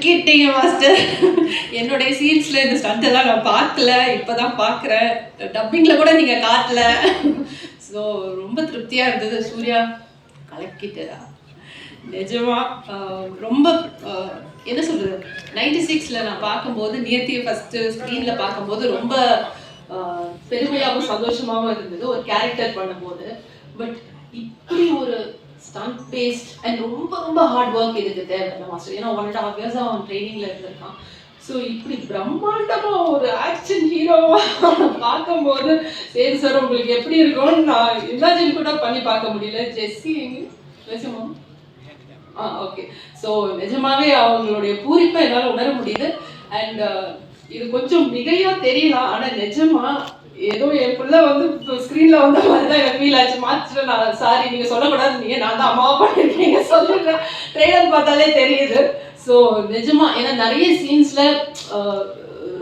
கலக்கிட்டீங்க master என்னுடைய சீன்ஸில் இந்த stunt நான் பார்க்கல. இப்போ தான் பார்க்குறேன். டப்பிங்கில் கூட நீங்கள் காட்டல. ஸோ ரொம்ப திருப்தியாக இருந்தது. சூர்யா கலக்கிட்டதா? நிஜமா ரொம்ப என்ன சொல்கிறது நைன்டி சிக்ஸில் நான் பார்க்கும்போது நியத்தியை ஃபஸ்ட்டு ஸ்க்ரீனில் பார்க்கும்போது ரொம்ப பெருமையாகவும் சந்தோஷமாகவும் இருந்தது. ஒரு கேரக்டர் பண்ணும்போது. பட் இப்படி ஒரு ஸ்டண்ட் பேஸ்ட் அண்ட் ரொம்ப ரொம்ப ஹார்ட் ஒர்க் இதுக்கு தேவை மாஸ்டர் ஏன்னா ஒன் அண்ட் ஹாஃப் இயர்ஸ் அவன் ட்ரைனிங்ல இருந்திருக்கான். ஸோ இப்படி பிரம்மாண்டமா ஒரு ஆக்ஷன் ஹீரோவா பார்க்கும்போது சரி சார் உங்களுக்கு எப்படி இருக்கும்னு நான் இமேஜின் கூட பண்ணி பார்க்க முடியல. ஜெஸ்ஸி நிஜமா? ஆ ஓகே ஸோ நிஜமாவே அவங்களுடைய பூரிப்பை என்னால் உணர முடியுது. அண்ட் uh, இது கொஞ்சம் மிகையா தெரியலாம். ஆனால் நிஜமா ஏதோ என் பிள்ளை வந்து ஸ்க்ரீன்ல வந்த தான் எனக்கு ஃபீல் ஆச்சு. மாஸ்டர் நான். சாரி நீங்க சொல்லக்கூடாது. நீங்க நான் தான் அம்மாவா பண்ணிருக்கீங்க. சொல்லுங்க. ட்ரெய்லர் பார்த்தாலே தெரியுது. ஸோ நிஜமா ஏன்னா நிறைய சீன்ஸ்ல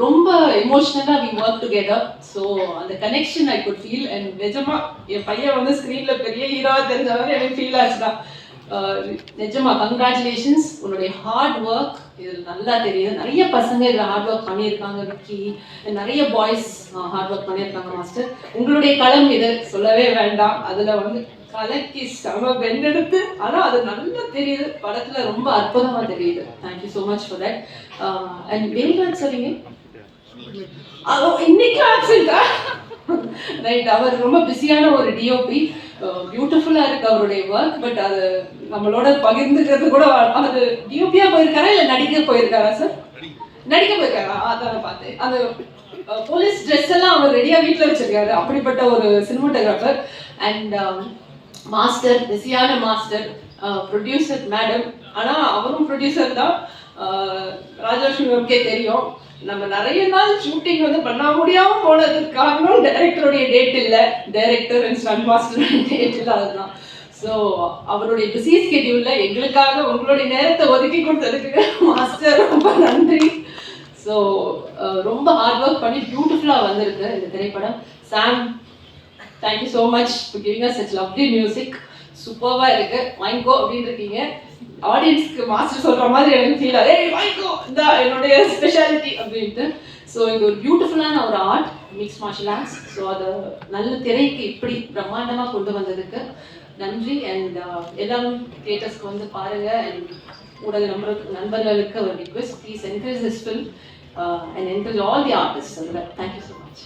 ரொம்ப எமோஷ்னலாக வி ஒர்க் டுகெதர் ஸோ அந்த connection I good feel and நிஜமா என் பையன் வந்து ஸ்க்ரீன்ல பெரிய ஹீரோவாக தெரிஞ்ச மாதிரி எனக்கு ஃபீல் ஆச்சு தான் நிஜமா கங்க்ராச்சுலேஷன்ஸ் உன்னுடைய ஹார்ட் ஒர்க் இது நல்லா தெரியுது. நிறைய பசங்க இதில் ஹார்ட் ஒர்க் பண்ணியிருக்காங்க விக்கி. நிறைய பாய்ஸ் ஹார்ட் ஒர்க் பண்ணியிருக்காங்க மாஸ்டர் உங்களுடைய களம் இது. சொல்லவே வேண்டாம். அதில் வந்து கலக்கி செம பெண்டெடுத்து ஆனால் அது நல்லா தெரியுது. படத்தில் ரொம்ப அற்புதமாக தெரியுது. Thank you so much for that and Velraj சொல்லுங்க? இன்னைக்கு ஆக்சிடென்டா ரைட் அவர் ரொம்ப பிஸியான ஒரு டிஓபி பியூட்டிஃபுல்லாக இருக்குது அவருடைய ஒர்க் பட் அது நம்மளோட பகிர்ந்துக்கிறது கூட அது டியூபியாக போயிருக்காரா இல்லை நடிக்க போயிருக்காரா சார் நடிக்க போயிருக்காரா? அதான் பார்த்தேன். அந்த போலீஸ் ட்ரெஸ் எல்லாம் அவர் ரெடியாக வீட்டில் வச்சிருக்காரு. அப்படிப்பட்ட ஒரு சினிமாட்டோகிராஃபர் அண்ட் மாஸ்டர் பிஸியான மாஸ்டர் ப்ரொடியூசர் மேடம் ஆனால் அவரும் ப்ரொடியூசர் தான். அஹ், ராஜலட்சுமி மேம்கே தெரியும். நம்ம நிறைய நாள் ஷூட்டிங் வந்து பண்ண முடியாம போனதுக்கு காரணம் டைரக்டருடைய டேட் இல்லை. Director and stunt master date இல்லை அதுதான். ஸோ அவருடைய பிஸி ஸ்கெடியூல்ல எங்களுக்காக உங்களுடைய நேரத்தை ஒதுக்கி கொடுத்ததுக்கு மாஸ்டர் ரொம்ப நன்றி. ஸோ ரொம்ப ஹார்ட் ஒர்க் பண்ணி பியூட்டிஃபுல்லாக வந்திருக்கு இந்த திரைப்படம். Sam thank you so much for giving us such lovely music சூப்பராக இருக்கு. வாங்கிக்கோ அப்படின்னு இருக்கீங்க. ஆடியன்ஸ்க்கு மாஸ்டர் சொல்ற மாதிரி எனக்கு ஃபீல் ஆகுது. ஏய் வாங்கிக்கோ இந்த என்னுடைய ஸ்பெஷாலிட்டி அப்படின்ட்டு. ஸோ இது ஒரு பியூட்டிஃபுல்லான ஒரு art mix martial arts so அதை நல்ல திரைக்கு இப்படி பிரம்மாண்டமாக கொண்டு வந்ததுக்கு நன்றி. அண்ட் uh, எல்லாரும் தியேட்டர்ஸ்க்கு வந்து பாருங்க. அண்ட் கூட நம்பருக்கு நண்பர்களுக்கு ஒரு request please encourage this film and encourage all the artist அதில் தேங்க்யூ ஸோ மச்